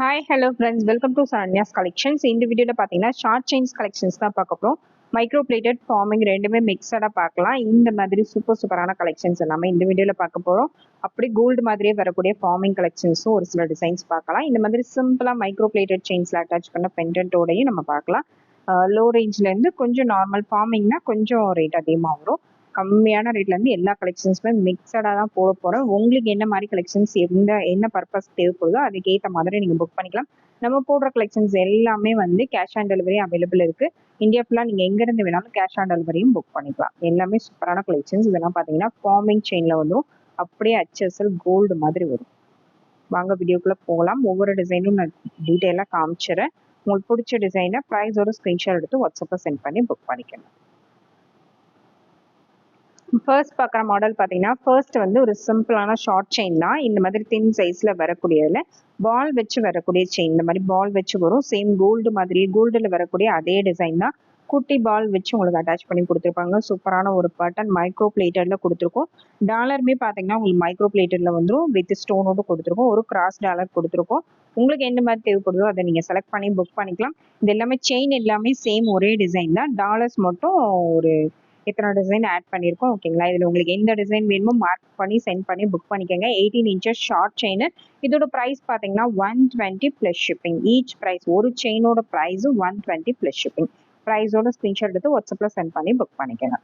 Hi hello friends welcome to Saranya's collections இந்த வீடியோவில் பார்த்தீங்கன்னா ஷார்ட் செயின்ஸ் கலெக்ஷன்ஸ் தான் பார்க்க போகிறோம் மைக்ரோ பிளேட்டட் ஃபார்மிங் ரெண்டுமே மிக்சடாக பார்க்கலாம். இந்த மாதிரி சூப்பர் சூப்பரான கலெக்ஷன்ஸ் எல்லாமே இந்த வீடியோவில் பார்க்க போகிறோம் அப்படி கோல்டு மாதிரியே வரக்கூடிய ஃபார்மிங் கலெக்ஷன்ஸும் ஒரு சில டிசைன்ஸ் பார்க்கலாம். இந்த மாதிரி சிம்பிளாக மைக்ரோ பிளேட்டட் செயின்ஸில் அட்டாச் பண்ண பெண்டன்ட்டோடையும் நம்ம பார்க்கலாம். லோ ரேஞ்ச்லேருந்து கொஞ்சம் நார்மல் ஃபார்மிங்னா கொஞ்சம் ரேட் அதிகமாக வரும். கம்மியான ரேட்லேருந்து எல்லா கலெக்ஷன்ஸுமே மிக்சடாக தான் போட போகிறோம் உங்களுக்கு என்ன மாதிரி கலெக்ஷன்ஸ் எந்த என்ன பர்பஸ் தேவைப்படுதோ அதுக்கேற்ற மாதிரி நீங்கள் புக் பண்ணிக்கலாம். நம்ம போடுற கலெக்ஷன்ஸ் எல்லாமே வந்து கேஷ் ஆன் டெலிவரி அவைலபிள் இருக்குது இந்தியா ஃபுல்லாக நீங்கள் எங்கேருந்து வேணாலும் கேஷ் ஆன் டெலிவரியும் புக் பண்ணிக்கலாம். எல்லாமே சூப்பரான கலெக்ஷன்ஸ் இதெல்லாம் பார்த்தீங்கன்னா ஃபார்மிங் செயினில் வந்தும் அப்படியே ஹெச்எஸ்எல் கோல்டு மாதிரி வரும். வாங்க வீடியோக்குள்ளே போகலாம். ஒவ்வொரு டிசைனும் நான் டீட்டெயிலாக காமிச்சிடுறேன் உங்களுக்கு பிடிச்ச டிசைனை ப்ரைஸோட ஸ்க்ரீன்ஷாட் எடுத்து வாட்ஸ்அப்பில் சென்ட் பண்ணி புக் பண்ணிக்கணும் ஃபர்ஸ்ட் பார்க்குற மாடல் பார்த்தீங்கன்னா ஃபர்ஸ்ட் வந்து ஒரு சிம்பிளான ஷார்ட் செயின் தான். இந்த மாதிரி தின் சைஸில் வரக்கூடியதில் பால் வச்சு வரக்கூடிய செயின் இந்த மாதிரி பால் வச்சு வரும். சேம் கோல்டு மாதிரி கோல்டில் வரக்கூடிய அதே டிசைன் தான். குட்டி பால் வச்சு உங்களுக்கு அட்டாச் பண்ணி கொடுத்துருப்பாங்க. சூப்பரான ஒரு பட்டன் மைக்ரோ பிளேட்டரில் கொடுத்துருக்கோம். டாலருமே பார்த்தீங்கன்னா உங்களுக்கு மைக்ரோ பிளேட்டரில் வந்துடும் வித் ஸ்டோனோடு கொடுத்துருக்கோம். ஒரு கிராஸ் டாலர் கொடுத்துருக்கோம். உங்களுக்கு எந்த மாதிரி தேவைப்படுதோ அதை நீங்கள் செலக்ட் பண்ணி புக் பண்ணிக்கலாம். இது எல்லாமே செயின் எல்லாமே சேம் ஒரே டிசைன் தான். டாலர்ஸ் மட்டும் ஒரு எத்தனை டிசைன் ஆட் பண்ணியிருக்கோம் ஓகேங்களா இதில் உங்களுக்கு எந்த டிசைன் வேணுமோ மார்க் பண்ணி சென்ட் பண்ணி புக் பண்ணிக்கோங்க. எயிட்டீன் இன்ச்சஸ் ஷார்ட் செயின் இதோட ப்ரைஸ் பார்த்தீங்கன்னா one twenty plus shipping each price ஒரு செயினோட price one twenty plus shipping ப்ரைஸோட screenshot எடுத்து வாட்ஸ்அப்பில் சென்ட் பண்ணி புக் பண்ணிக்கோங்க.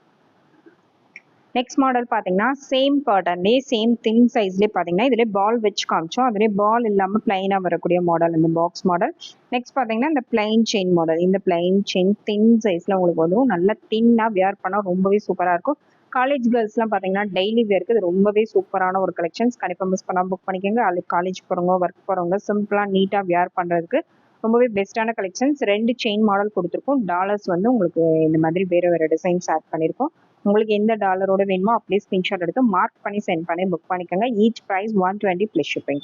நெக்ஸ்ட் மாடல் பார்த்தீங்கன்னா சேம் பேட்டர்ன்லேயே சேம் திங் சைஸ்லேயே பார்த்தீங்கன்னா இதில் பால் வச்சு காமிச்சோம். அதிலே பால் இல்லாமல் பிளைனாக வரக்கூடிய மாடல் இந்த பாக்ஸ் மாடல் நெக்ஸ்ட் பார்த்தீங்கன்னா இந்த பிளைன் செயின் மாடல் இந்த பிளைன் செயின் தின் சைஸில் உங்களுக்கு வந்து நல்லா தின்னாக வியர் பண்ணால் ரொம்பவே சூப்பராக இருக்கும். காலேஜ் கேர்ள்ஸ்லாம் பார்த்தீங்கன்னா டெய்லி வேருக்கு இது ரொம்பவே சூப்பரான ஒரு கலெக்ஷன்ஸ் கண்டிப்பாக மிஸ் பண்ணாமல் புக் பண்ணிக்கோங்க. அது காலேஜ் போகிறவங்க ஒர்க் போகிறவங்க சிம்பிளாக நீட்டாக வியர் பண்ணுறதுக்கு ரொம்பவே பெஸ்ட்டான கலெக்ஷன்ஸ் ரெண்டு செயின் மாடல் கொடுத்துருக்கோம். டாலர்ஸ் வந்து உங்களுக்கு இந்த மாதிரி வேறு வேறு டிசைன்ஸ் ஆட் பண்ணியிருக்கோம் உங்களுக்கு எந்த டாலரோட வேணுமோ அப்படியே ஸ்க்ரீன்ஷாட் எடுத்து மார்க் பண்ணி சென்ட் பண்ணி புக் பண்ணிக்கோங்க. Each price one twenty plus shipping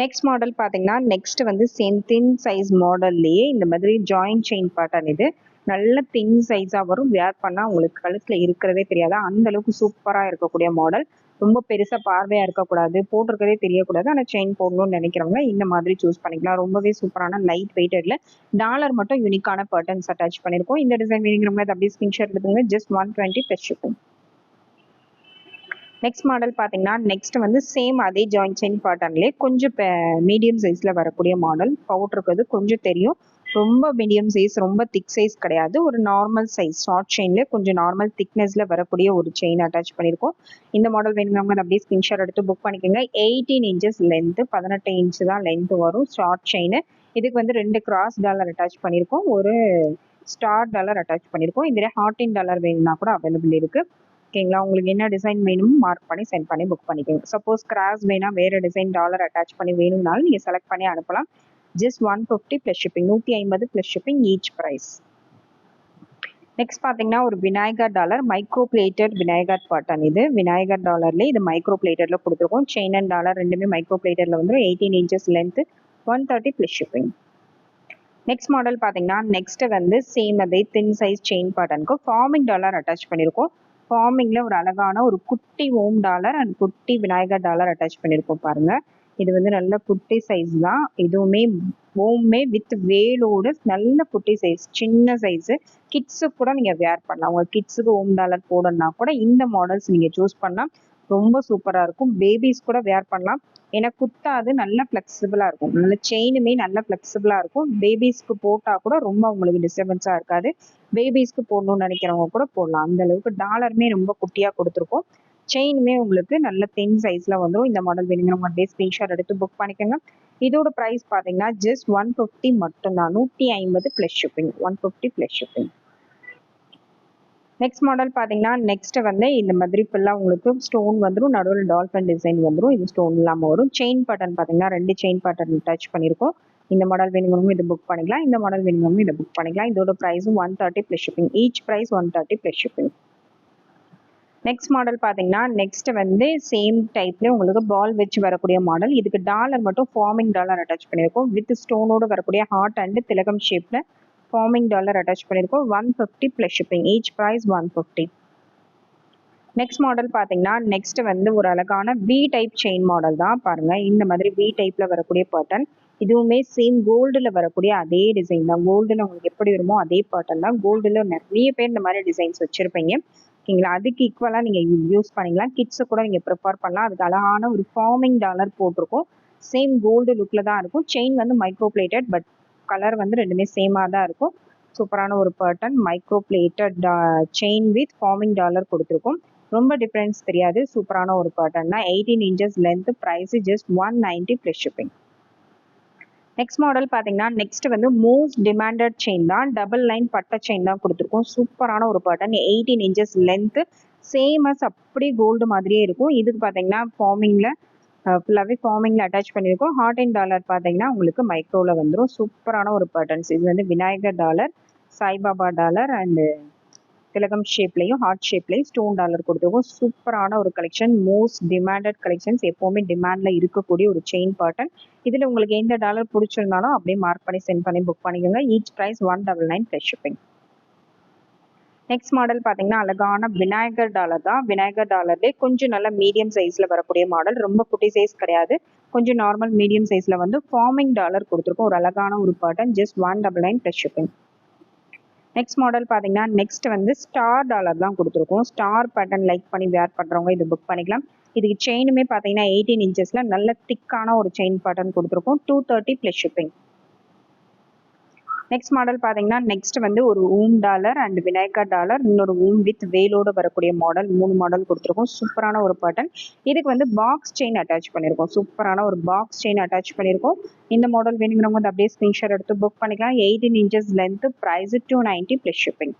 next model பார்த்தீங்கன்னா நெக்ஸ்ட் வந்து சேம் தின் சைஸ் மாடல்லையே இந்த மாதிரி ஜாயிண்ட் செயின் பேட்டர்ன் இது. நல்ல தின் சைஸாக வரும். வேர் பண்ணால் உங்களுக்கு கழுத்தில் இருக்கிறதே தெரியாது. அந்த அளவுக்கு சூப்பராக இருக்கக்கூடிய மாடல் ரொம்ப பெருசாக பார்வையாக இருக்கக்கூடாது. போட்டிருக்கதே தெரியக்கூடாது. ஆனால் செயின் போடணும்னு நினைக்கிறவங்க இந்த மாதிரி சூஸ் பண்ணிக்கலாம். ரொம்பவே சூப்பரான லைட் வெயிட்டடில் டாலர் மட்டும் யூனிக்கான பர்டன்ஸ் அட்டாச் பண்ணியிருக்கோம் இந்த டிசைன் வேணுங்கிறவங்க அதை அப்படியே ஸ்கிரீன்ஷாட் எடுத்துங்க just one twenty plus shipping next model பார்த்தீங்கன்னா நெக்ஸ்ட் வந்து சேம் அதே ஜாயிண்ட் செயின் பேட்டர்ன்லேயே கொஞ்சம் மீடியம் சைஸில் வரக்கூடிய மாடல் பவுட்ருக்குது கொஞ்சம் தெரியும். ரொம்ப மீடியம் சைஸ் ரொம்ப திக் சைஸ் கிடையாது. ஒரு நார்மல் சைஸ் ஷார்ட் செயினில் கொஞ்சம் நார்மல் திக்னஸில் வரக்கூடிய ஒரு செயின் அட்டாச் பண்ணியிருக்கோம் இந்த மாடல் வேணுங்கிறவங்க அப்படியே ஸ்கிரீன்ஷாட் எடுத்து புக் பண்ணிக்கோங்க. எயிட்டீன் இன்ச்சஸ் லென்த்து பதினெட்டு இன்ச்சு தான் லென்த் வரும் ஷார்ட் செயின் இதுக்கு வந்து ரெண்டு கிராஸ் டாலர் அட்டாச் பண்ணியிருக்கோம் ஒரு ஸ்டார் டாலர் அட்டாச் பண்ணியிருக்கோம் இதில் ஹார்டின் டாலர் வேணும்னா கூட அவைலபிள் இருக்குது ஓகேங்களா உங்களுக்கு என்ன டிசைன் வேணுமோ மார்க் பண்ணி சென்ட் பண்ணி புக் பண்ணிக்கோங்க. சப்போஸ் கிராஸ் வேணா வேறு டிசைன் டாலர் அட்டாச் பண்ணி வேணும்னாலும் நீங்கள் செலக்ட் பண்ணி அனுப்பலாம். Just one fifty plus shipping நூற்றி ஐம்பது plus shipping each price next பார்த்தீங்கன்னா ஒரு Vinayagar dollar micro plated Vinayagar pattern இது. விநாயகர் டாலர்ல இது மைக்ரோ பிளேட்டட்ல கொடுத்துருக்கோம். செயின் அண்ட் டாலர் ரெண்டுமே மைக்ரோ பிளேட்டட்ல வந்து eighteen inches length one thirty plus shipping next model பார்த்தீங்கன்னா நெக்ஸ்ட் வந்து சேம் அதே தின் சைஸ் செயின் பாட்டனுக்கு ஃபார்மிங் டாலர் அட்டாச் பண்ணியிருக்கோம் ஃபார்மிங்ல ஒரு அழகான ஒரு குட்டி ஓம் டாலர் அண்ட் குட்டி விநாயகர் டாலர் அட்டாச் பண்ணியிருக்கோம் பாருங்க. இது வந்து நல்ல குட்டி சைஸ் தான். இதுவுமே ஹோம்மே வித் வேலோட நல்ல குட்டி சைஸ் சின்ன சைஸு கிட்ஸுக்கு கூட நீங்கள் வேர் பண்ணலாம். உங்கள் கிட்ஸுக்கு ஹோம் டாலர் போடணும்னா கூட இந்த மாடல்ஸ் நீங்கள் சூஸ் பண்ணலாம் ரொம்ப சூப்பராக இருக்கும். பேபிஸ் கூட வேர் பண்ணலாம். ஏன்னா குத்தாது நல்ல ஃப்ளெக்சிபிளாக இருக்கும். நல்ல செயினுமே நல்ல ஃப்ளெக்சிபிளாக இருக்கும். பேபிஸ்க்கு போட்டால் கூட ரொம்ப உங்களுக்கு டிஸ்டர்பன்ஸாக இருக்காது. பேபிஸ்க்கு போடணும்னு நினைக்கிறவங்க கூட போடலாம். அந்த அளவுக்கு டாலருமே ரொம்ப குட்டியாக கொடுத்துருக்கோம். செயினுமே உங்களுக்கு நல்ல தென் சைஸில் வந்துடும் இந்த மாடல் வேணுங்கிறவங்க அப்படியே ஸ்க்ரீன்ஷாட் எடுத்து புக் பண்ணிக்கோங்க. இதோட ப்ரைஸ் பார்த்தீங்கன்னா ஜஸ்ட் ஒன் ஃபிஃப்டி மட்டும்தான். நூற்றி ஐம்பது plus shipping one fifty plus shipping next model பார்த்தீங்கன்னா நெக்ஸ்ட் வந்து இந்த மாதிரி ஃபுல்லாக உங்களுக்கு ஸ்டோன் வந்துடும் நடுவில் டால்ஃபன் டிசைன் வந்துடும் இது ஸ்டோன் இல்லாமல் வரும். செயின் பட்டன் பார்த்தீங்கன்னா ரெண்டு செயின் பட்டன் டச் பண்ணியிருக்கோம். இந்த மாடல் வேணுங்கிறவங்க இது புக் பண்ணிக்கலாம். இந்த மாடல் வேணுங்கிறவங்க இதை புக் பண்ணிக்கலாம். இதோட ப்ரைஸும் one thirty plus shipping each price one thirty plus shipping next model பார்த்தீங்கன்னா நெக்ஸ்ட் வந்து சேம் டைப்ல உங்களுக்கு பால் வச்சு வரக்கூடிய மாடல் இதுக்கு டாலர் மட்டும் ஃபார்மிங் டாலர் அட்டாச் பண்ணியிருக்கோம் வித் ஸ்டோனோட வரக்கூடிய ஹார்ட் அண்ட் திலகம் ஷேப்ல ஃபார்மிங் டாலர் அட்டாச் பண்ணியிருக்கோம் one fifty plus shipping each price one fifty next model பார்த்தீங்கன்னா நெக்ஸ்ட் வந்து ஒரு அழகான வி டைப் செயின் மாடல் தான். பாருங்க இந்த மாதிரி வி டைப்ல வரக்கூடிய பேட்டர்ன் இதுவுமே சேம் கோல்டுல வரக்கூடிய அதே டிசைன் தான். கோல்டுல உங்களுக்கு எப்படி வருமோ அதே பேட்டர்ன் தான். கோல்டுல நிறைய பேர் இந்த மாதிரி டிசைன்ஸ் வச்சிருப்பீங்க. ஓகேங்களா அதுக்கு ஈக்குவலாக நீங்கள் யூஸ் பண்ணிக்கலாம். கிட்ஸை கூட நீங்கள் ப்ரிஃபர் பண்ணலாம். அதுக்கு அழகான ஒரு ஃபார்மிங் டாலர் போட்டிருக்கும். சேம் கோல்டு லுக்கில் தான் இருக்கும். செயின் வந்து மைக்ரோ பிளேட்டட் பட் கலர் வந்து ரெண்டுமே சேமாக தான் இருக்கும். சூப்பரான ஒரு pattern micro plated chain with forming dollar கொடுத்துருக்கும். ரொம்ப டிஃப்ரென்ஸ் தெரியாது. சூப்பரான ஒரு பேட்டர்ன் தான். Eighteen inches length price just one ninety plus shipping next model பார்த்தீங்கன்னா நெக்ஸ்ட் வந்து மோஸ்ட் டிமாண்டட் செயின் தான். டபுள் லைன் பட்டை செயின் தான் கொடுத்துருக்கோம். சூப்பரான ஒரு pattern eighteen inches length same as அப்படி கோல்டு மாதிரியே இருக்கும். இதுக்கு பார்த்தீங்கன்னா ஃபார்மிங்கில் ஃபுல்லாகவே ஃபார்மிங்கில் அட்டாச் பண்ணியிருக்கோம். ஹார்ட் அண்ட் டாலர் பார்த்தீங்கன்னா உங்களுக்கு மைக்ரோவில் வந்துடும் சூப்பரான ஒரு பேட்டர்ன்ஸ் இது வந்து Vinayagar dollar Sai Baba dollar and திலகம் ஷேப்லையும் ஹார்ட் ஷேப்லையும் ஸ்டோன் டாலர் கொடுத்துருக்கோம். சூப்பரான ஒரு கலெக்ஷன் மோஸ்ட் டிமாண்டட் கலெக்ஷன்ஸ் எப்போவுமே டிமாண்டில் இருக்கக்கூடிய ஒரு செயின் பேட்டர்ன் இதில் உங்களுக்கு எந்த டாலர் பிடிச்சிருந்தாலும் அப்படியே மார்க் பண்ணி சென்ட் பண்ணி புக் பண்ணிக்கோங்க. Each price one double nine plus shipping next model பார்த்தீங்கன்னா அழகான விநாயகர் டாலர் தான். விநாயகர் டாலர்லேயே கொஞ்சம் நல்ல மீடியம் சைஸில் வரக்கூடிய மாடல் ரொம்ப குட்டி சைஸ் கிடையாது. கொஞ்சம் நார்மல் மீடியம் சைஸில் வந்து ஃபார்மிங் டாலர் கொடுத்துருக்கோம். ஒரு அழகான ஒரு pattern just one double nine plus shipping next model பார்த்தீங்கன்னா நெக்ஸ்ட் வந்து ஸ்டார் டாலர் தான் கொடுத்துருக்கோம். ஸ்டார் பேட்டர்ன் லைக் பண்ணி வேர் பண்ணுறவங்க இது புக் பண்ணிக்கலாம். இதுக்கு செயினுமே பார்த்தீங்கன்னா எயிட்டீன் இன்ச்சஸில் நல்ல திக்கான ஒரு செயின் பேட்டர்ன் கொடுத்துருக்கோம். Two thirty plus shipping next model பார்த்தீங்கன்னா நெக்ஸ்ட் வந்து ஒரு ஊம் டாலர் அண்ட் விநாயகா டாலர். இன்னொரு ஊம் வித் வேலோடு வரக்கூடிய மாடல் மூணு மாடல் கொடுத்துருக்கோம். சூப்பரான ஒரு பேட்டர்ன் இதுக்கு வந்து பாக்ஸ் செயின் அட்டாச் பண்ணியிருக்கோம் சூப்பரான ஒரு பாக்ஸ் செயின் அட்டாச் பண்ணியிருக்கோம் இந்த மாடல் வேணுங்கிறவங்க வந்து அப்படியே ஸ்க்ரீன்ஷாட் எடுத்து புக் பண்ணிக்கலாம். Eighteen inches length price two ninety plus shipping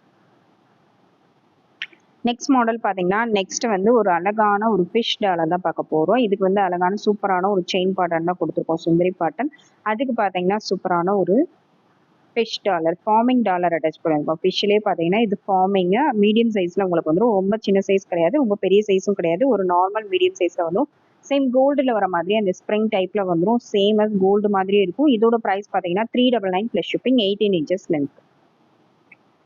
next model பார்த்தீங்கன்னா நெக்ஸ்ட் வந்து ஒரு அழகான ஒரு ஃபிஷ் டாலர் தான் பார்க்க போகிறோம் இதுக்கு வந்து அழகான சூப்பரான ஒரு செயின் பாட்டன் தான் கொடுத்துருக்கோம். சுந்தரி பாட்டன் அதுக்கு பார்த்தீங்கன்னா சூப்பரான ஒரு fish dollar forming dollar attach பண்ணியிருக்கோம் ஃபிஷ்லேயே பார்த்தீங்கன்னா இது ஃபார்மிங்கு மீடியம் சைஸில் உங்களுக்கு வந்துடும் ரொம்ப சின்ன சைஸ் கிடையாது. ரொம்ப பெரிய சைஸும் கிடையாது. ஒரு நார்மல் மீடியம் சைஸில் வந்துடும் சேம் கோல்டில் வர மாதிரி அந்த ஸ்ப்ரிங் டைப்பில் வந்துடும் சேம் அஸ் கோல்டு மாதிரியே இருக்கும். இதோட ப்ரைஸ் பார்த்தீங்கன்னா three double nine plus shipping eighteen inches length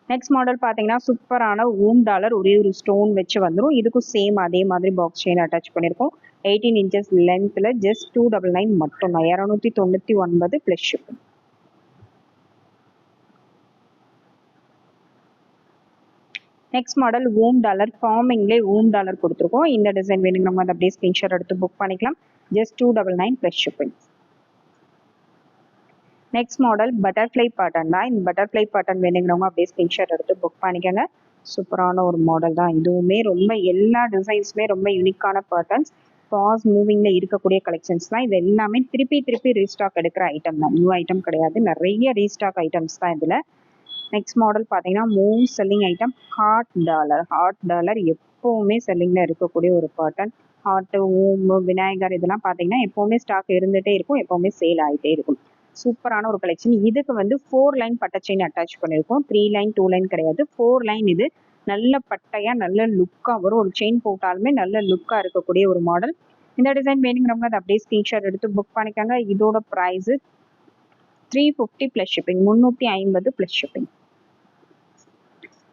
next model பார்த்தீங்கன்னா சூப்பரான ஊம் டாலர் ஒரே ஒரு ஸ்டோன் வச்சு வந்துடும் இதுக்கும் சேம் அதே மாதிரி பாக்ஸ் செயின் அட்டாச் பண்ணியிருக்கோம் எயிட்டீன் இன்ச்சஸ் லென்த்தில் ஜஸ்ட் டூ டபுள் நைன் மட்டும் தான் இரநூத்தி தொண்ணூற்றி ஒன்பது plus shipping next model Om dollar ஃபார்மிங்லேயே Om dollar கொடுத்துருக்கோம். இந்த டிசைன் வேணுங்கிறவங்க அதை அப்படியே ஸ்க்ரீன்ஷாட் எடுத்து புக் பண்ணிக்கலாம். Just two double nine plus shipping next model butterfly pattern தான். இந்த பட்டர்ஃப்ளை பாட்டன் வேணுங்கிறவங்க அப்படியே ஸ்க்ரீன்ஷாட் எடுத்து புக் பண்ணிக்கோங்க. சூப்பரான ஒரு மாடல் தான். இதுவுமே ரொம்ப எல்லா டிசைன்ஸுமே ரொம்ப யூனிக்கான பேட்டர்ன்ஸ் ஃபாஸ்ட் மூவிங்கில் இருக்கக்கூடிய கலெக்ஷன்ஸ் தான். இது எல்லாமே திருப்பி திருப்பி ரீஸ்டாக் எடுக்கிற ஐட்டம் தான். நியூ ஐட்டம் கிடையாது. நிறைய ரீஸ்டாக் ஐட்டம்ஸ் தான் இதில். நெக்ஸ்ட் மாடல் பார்த்தீங்கன்னா most selling item heart dollar heart dollar எப்போவுமே செல்லிங்கில் இருக்கக்கூடிய ஒரு பேட்டர்ன் ஹார்ட்டு ஓம்பு விநாயகர் இதெல்லாம் பார்த்தீங்கன்னா எப்போவுமே ஸ்டாக் இருந்துகிட்டே இருக்கும். எப்போவுமே சேல் ஆகிட்டே இருக்கும். சூப்பரான ஒரு கலெக்ஷன் இதுக்கு வந்து ஃபோர் லைன் பட்டை செயின் அட்டாச் பண்ணியிருக்கோம் த்ரீ லைன் டூ லைன் கிடையாது. ஃபோர் லைன் இது நல்ல பட்டையாக நல்ல லுக்காக வரும். ஒரு செயின் போட்டாலுமே நல்ல லுக்காக இருக்கக்கூடிய ஒரு மாடல் இந்த டிசைன் வேணுங்கிறவங்க அதை அப்படியே ஸ்க்ரீன்ஷாட் எடுத்து புக் பண்ணிக்காங்க. இதோட price three fifty plus shipping முந்நூற்றி ஐம்பது ப்ளஸ் ஷிப்பிங்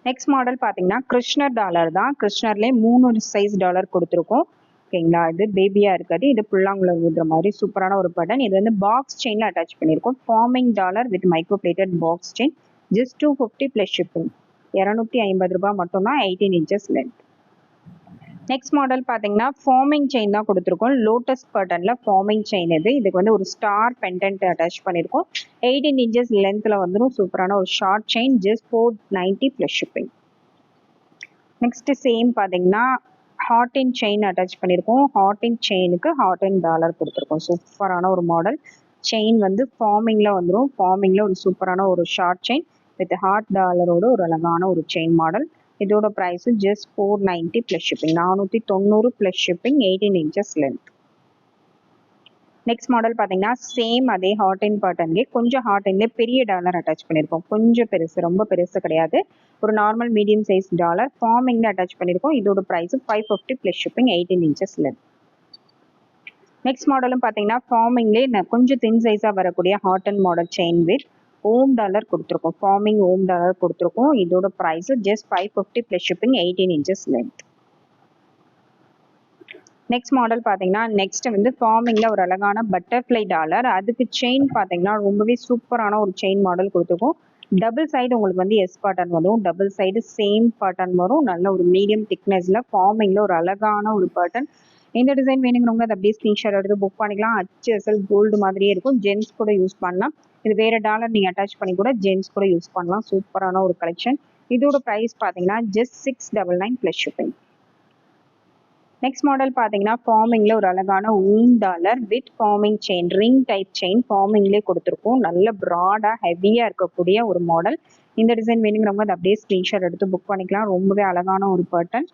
நெக்ஸ்ட் மாடல் பார்த்தீங்கன்னா கிருஷ்ணர் டாலர் தான். கிருஷ்ணர்லேயே மூணு சைஸ் டாலர் கொடுத்துருக்கோம். ஓகேங்களா? இது பேபியாக இருக்காது. இது புல்லாங்குழல் ஊதுற மாதிரி சூப்பரான ஒரு பட்டன் இது வந்து பாக்ஸ் செயினில் அட்டாச் பண்ணியிருக்கோம் forming dollar with micro plated box chain just two fifty plus shipping இரநூத்தி ஐம்பது ரூபாய் மட்டும்தான் eighteen inches length next model பார்த்தீங்கன்னா ஃபார்மிங் செயின் தான் கொடுத்துருக்கோம். லோட்டஸ் பட்டனில் ஃபார்மிங் செயின் இது. இதுக்கு வந்து ஒரு ஸ்டார் பெண்டன்ட் அட்டாச் பண்ணியிருக்கோம் எயிட்டீன் இன்ச்சஸ் லென்த்தில் வந்துடும் சூப்பரான ஒரு short chain just four ninety plus shipping next same பார்த்தீங்கன்னா ஹாட் இன் செயின் அட்டாச் பண்ணியிருக்கோம் ஹாட் இன் செயினுக்கு ஹாட் இன் டாலர் கொடுத்துருக்கோம். சூப்பரான ஒரு மாடல் செயின் வந்து ஃபார்மிங்கில் வந்துடும் ஃபார்மிங்கில் ஒரு சூப்பரான ஒரு ஷார்ட் செயின் வித் ஹாட் டாலரோட ஒரு அழகான ஒரு செயின் மாடல் இதோட price just four ninety plus shipping நானூற்றி தொண்ணூறு plus shipping eighteen inches length next model பார்த்தீங்கன்னா சேம் அதே ஹாட் அண்ட் பாட்டன்லேயே கொஞ்சம் ஹாட் இன்லேயே பெரிய டாலர் அட்டாச் பண்ணியிருக்கோம் கொஞ்சம் பெருசு ரொம்ப பெருசு கிடையாது. ஒரு நார்மல் மீடியம் சைஸ் டாலர் ஃபார்மிங்கில் அட்டாச் பண்ணியிருக்கோம் இதோட price five fifty plus shipping eighteen inches length next மாடலும் பார்த்தீங்கன்னா ஃபார்மிங்லேயே கொஞ்சம் தின் சைஸாக வரக்கூடிய heart and model chain with Om dollar கொடுத்துருக்கோம். ஃபார்மிங் ஓம் டாலர் கொடுத்துருக்கோம். இதோட price just five fifty plus shipping eighteen inches length next model பார்த்தீங்கன்னா நெக்ஸ்ட் வந்து ஃபார்மிங்கில் ஒரு அழகான பட்டர்ஃப்ளை டாலர் அதுக்கு செயின் பார்த்தீங்கன்னா ரொம்பவே சூப்பரான ஒரு செயின் மாடல் கொடுத்துருக்கோம். டபுள் சைடு உங்களுக்கு வந்து எஸ் பாட்டன் வரும். டபுள் சைடு சேம் பாட்டன் வரும். நல்ல ஒரு மீடியம் திக்னஸில் ஃபார்மிங்கில் ஒரு அழகான ஒரு பாட்டன் இந்த டிசைன் வேணுங்கிறவங்க அதை அப்படியே ஸ்க்ரீன்ஷாட் எடுத்து புக் பண்ணிக்கலாம். அச்சு அசல் கோல்டு மாதிரியே இருக்கும். ஜென்ஸ் கூட யூஸ் பண்ணலாம். இது வேற டாலர் நீங்கள் அட்டாச் பண்ணி கூட ஜென்ஸ் கூட யூஸ் பண்ணலாம். சூப்பரான ஒரு கலெக்ஷன் இதோட ப்ரைஸ் பார்த்தீங்கன்னா just six double nine plus shipping next model பார்த்தீங்கன்னா ஃபார்மிங்கில் ஒரு அழகான ஊன் dollar with forming chain ring type chain ஃபார்மிங்லேயே கொடுத்துருக்கோம். நல்ல ப்ராடாக ஹெவியாக இருக்கக்கூடிய ஒரு மாடல் இந்த டிசைன் வேணுங்கிறவங்க அதை அப்படியே ஸ்க்ரீன்ஷாட் எடுத்து புக் பண்ணிக்கலாம். ரொம்பவே அழகான ஒரு பட்டன்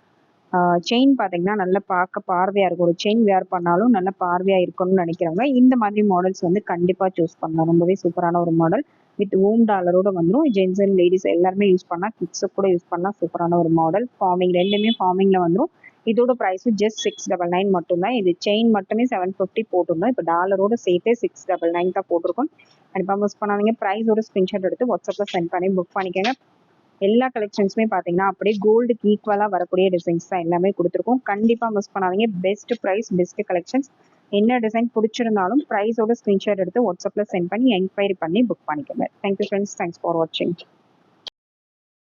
செயின் பார்த்தீங்கன்னா நல்ல பார்க்க பார்வையாக இருக்கும். ஒரு செயின் வேர் பண்ணாலும் நல்ல பார்வையாக இருக்கணும்னு நினைக்கிறவங்க இந்த மாதிரி மாடல்ஸ் வந்து கண்டிப்பாக சூஸ் பண்ணலாம். ரொம்பவே சூப்பரான ஒரு மாடல் வித் ஓம் டாலரோட வந்துடும் ஜென்ஸ் அண்ட் லேடிஸ் எல்லாருமே யூஸ் பண்ணலாம் கிட்ஸு கூட யூஸ் பண்ணலாம் சூப்பரான ஒரு மாடல் ஃபார்மிங் ரெண்டுமே ஃபார்மிங்கில் வந்துடும் இதோட price just six double nine மட்டும்தான். இது செயின் மட்டுமே செவன் ஃபிஃப்டி போட்டிருந்தோம். இப்போ டாலரோட சேர்த்தே சிக்ஸ் டபுள் நைன் தான் போட்டிருக்கோம். கண்டிப்பாக மிஸ் பண்ணாதீங்க. ப்ரைஸோட ஸ்க்ரீன்ஷாட் எடுத்து வாட்ஸ்அப்பில் சென்ட் பண்ணி புக் பண்ணிக்கோங்க. எல்லா கலெக்ஷன்ஸுமே பார்த்தீங்கன்னா அப்படியே கோல்டுக்கு ஈக்குவலாக வரக்கூடிய டிசைன்ஸ் தான் எல்லாமே கொடுத்துருக்கோம். கண்டிப்பாக மிஸ் பண்ணாதீங்க. பெஸ்ட் ப்ரைஸ் பெஸ்ட் கலெக்ஷன்ஸ் என்ன டிசைன் பிடிச்சிருந்தாலும் ப்ரைஸோட ஸ்க்ரீன்ஷாட் எடுத்து வாட்ஸ்அப்பில் சென்ட் பண்ணி என்கொயரி பண்ணி புக் பண்ணிக்கோங்க. தேங்க்யூ ஃப்ரெண்ட்ஸ் தேங்க்ஸ் ஃபார் வாட்சிங்